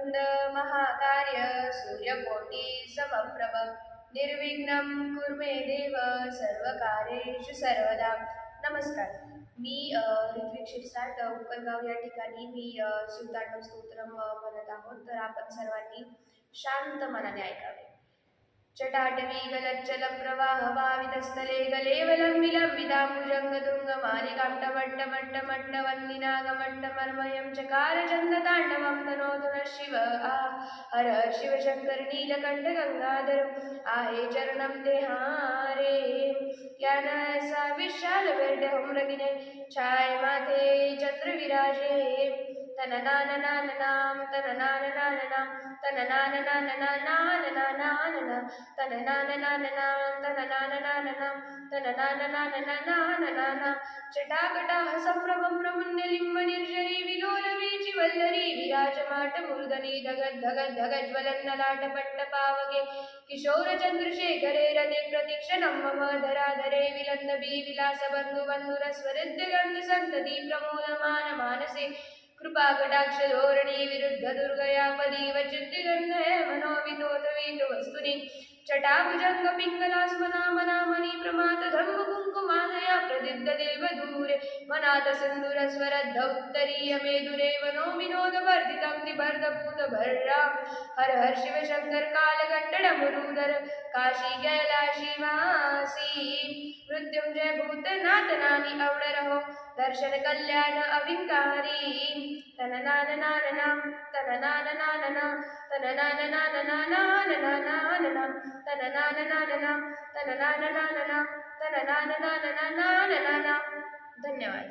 वक्रतुंड महाकार्य सूर्यकोटी समप्रभ निर्विघ्नम कुर्मे देव सर्वकार्येषु सर्वदा। नमस्कार। मी ऋत्विक शिरसाट उकलगाव या ठिकाणी मी अ, शिवतांडव स्तोत्रम म्हणत आहोत. तर आपण सर्वांनी शांत मनाने ऐकावे. चटाटवीगलच्चलप्रवाहभावितस्थले गलेवलम्बिलम्बिदाभुजङ्गतुङ्गमालिकाट्टमट्टमट्टमट्टवन्दिनागमट्टमर्मयं चकारचन्दताण्डवं तनोतु न शिव आ हर शिवशङ्करनीलकण्ठगङ्गाधर आहे चरणं ते हारे ज्ञानसा विशालवेड्यहुम्रगिने छाय माथे चन्द्रविराजे। तननाननाननां तननाननाननां तननाननाननानां वेड हुम्रगिने छाय माथे चंद्र विराजे तननाननाननाम तननाननाननाम तननाननाननाननाननानना तननाननाननाम तननाननाननाम तननाननाननाननानना चटाकटाः सम्भ्रमं प्रमुन्यलिम्ब निर्जरी विलोलवीचि वल्लरी विराजमाट मूर्धनी धगद् धगद् धगज्वलन्नलाटपट्टपावके किशोरचन्द्रशेखरे रते प्रतीक्षणं मम धराधरे विलन्दबी विलासबन्धु बन्धुरस्वरिद्यगन्ध सन्तति प्रमोदमान मानसे कृपाकटाक्ष धोरणी विरुद्ध दुर्गया पदीव चिद्दिगन्ध मनोवितोतवीत वस्तुनि। चटाभुजङ्ग पिङ्गलास्मना मनामणि प्रमात धम्म कुङ्कुमादया प्रदिद्ध देवदूरे। मनाथ सिन्दुरस्वरद्ध उत्तरीय मेदुरे वनो विनोद वर्धितं भर्रा हर हर शिव शङ्कर कालकण्टड मुरुदर काशी कैलाशी वासी मृत्युंजय भूतनाथ नानी अवड रहो दर्शन कल्याण अविकारी। तननाननानना तननाननानना तननाननाननाननाननानना तननाननानना तननाननानना तननाननाननाननानना धन्यवाद